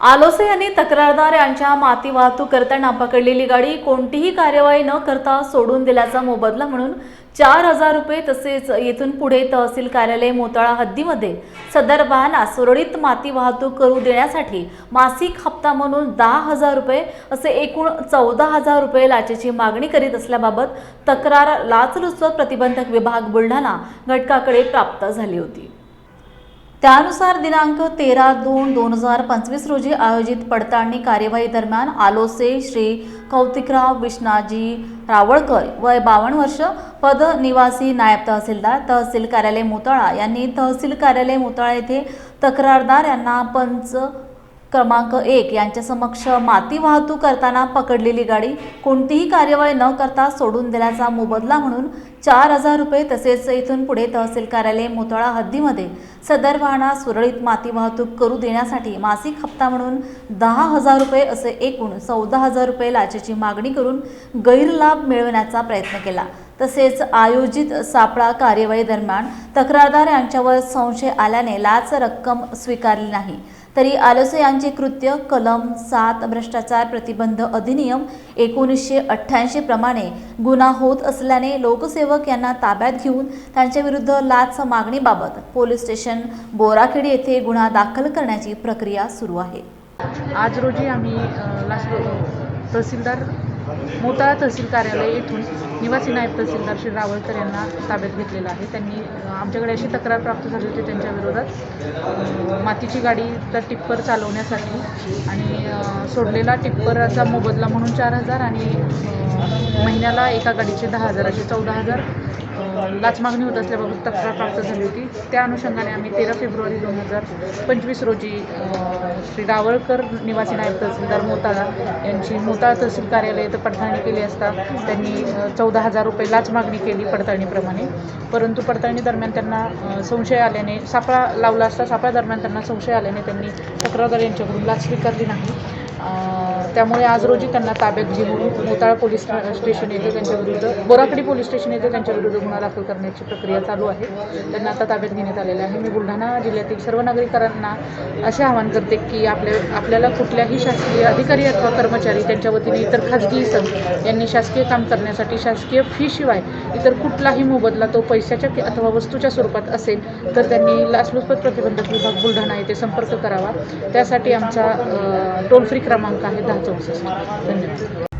आलोसे यांनी तक्रारदार यांच्या माती वाहतूक करताना पकडलेली गाडी कोणतीही कार्यवाही न करता सोडून दिल्याचा मोबदला म्हणून चार हजार रुपये तसेच येथून पुढे तहसील कार्यालय मोताळा हद्दीमध्ये सदर वाहना सुरळीत माती वाहतूक करू देण्यासाठी मासिक हप्ता म्हणून दहा हजार रुपये असे एकूण चौदा हजार रुपये लाचेची मागणी करीत असल्याबाबत तक्रार लाचलुचपत प्रतिबंधक विभाग बुलढाणा घटकाकडे प्राप्त झाली होती. त्यानुसार दिनांक तेरा दोन दोन हजार पंचवीस रोजी आयोजित पडताळणी कार्यवाही दरम्यान आलोसे श्री कौतिकराव विष्णाजी रावळकर वय बावन्न वर्ष पद निवासी नायब तहसीलदार तहसील कार्यालय मोताळा. यांनी तहसील कार्यालय मोताळा येथे तक्रारदार यांना पंच क्रमांक एक यांच्या समक्ष माती वाहतूक करताना पकडलेली गाडी कोणतीही कार्यवाही न करता सोडून दिल्याचा मोबदला म्हणून चार हजार रुपये तसेच इथून पुढे तहसील कार्यालय मोताळा हद्दीमध्ये सदर वाहनास सुरळीत माती वाहतूक करू देण्यासाठी मासिक हप्ता म्हणून दहा हजार रुपये असे एकूण चौदा हजार रुपये लाचेची मागणी करून गैरलाभ मिळवण्याचा प्रयत्न केला. तसेच आयोजित सापळा कार्यवाही दरम्यान तक्रारदार यांच्यावर संशय आल्याने लाच रक्कम स्वीकारली नाही. तरी आलोसे यांचे कृत्य कलम सात भ्रष्टाचार प्रतिबंध अधिनियम एकोणीसशे अठ्ठ्याऐंशी प्रमाणे गुन्हा होत असल्याने लोकसेवक यांना ताब्यात घेऊन त्यांच्याविरुद्ध लाच मागणीबाबत पोलीस स्टेशन बोराखेडी येथे गुन्हा दाखल करण्याची प्रक्रिया सुरू आहे. आज रोजी आम्ही तहसीलदार मोताळा तहसील कार्यालय येथून निवासी नायब तहसीलदार श्री रावळकर यांना ताब्यात घेतलेलं आहे. त्यांनी आमच्याकडे अशी तक्रार प्राप्त झाली होती त्यांच्या विरोधात. मातीची गाडी तर टिप्पर चालवण्यासाठी आणि सोडलेला टिप्परचा मोबदला म्हणून चार हजार आणि महिन्याला एका गाडीचे दहा हजार असे चौदा हजार लाच मागणी होत असल्याबाबत तक्रार प्राप्त झाली होती. त्या अनुषंगाने आम्ही तेरा फेब्रुवारी दोन हजार पंचवीस रोजी श्री रावळकर निवासी नायब तहसीलदार मोताळा यांची मोताळा तहसील कार्यालय इथं पडताळणी केली असता त्यांनी चौदा हजार रुपये लाच मागणी केली पडताळणीप्रमाणे. परंतु पडताळणी दरम्यान त्यांना संशय आल्याने सापळा लावला असता सापळा दरम्यान त्यांना संशय आल्याने त्यांनी तक्रारदार यांच्याकडून लाच स्वीकारली नाही. त्यामुळे आज रोजी त्यांना ताब्यात घेऊन मोताळा पोलीस स्टेशन येथे त्यांच्याविरुद्ध बोराकडी पोलीस स्टेशन येथे त्यांच्याविरुद्ध गुन्हा दाखल करण्याची प्रक्रिया चालू आहे. त्यांना आता ताब्यात घेण्यात आलेलं आहे. मी बुलढाणा जिल्ह्यातील सर्व नागरिकांना असे आवाहन करते की आपल्या आपल्याला कुठल्याही शासकीय अधिकारी अथवा कर्मचारी त्यांच्या वतीने इतर खाजगी इसम यांनी शासकीय काम करण्यासाठी शासकीय फीशिवाय इतर कुठलाही मोबदला तो पैशाच्या अथवा वस्तूच्या स्वरूपात असेल तर त्यांनी लाचलुचपत प्रतिबंधक विभाग बुलढाणा येथे संपर्क करावा. त्यासाठी आमचा टोल फ्री क्रमांक आहे 这种是？真的。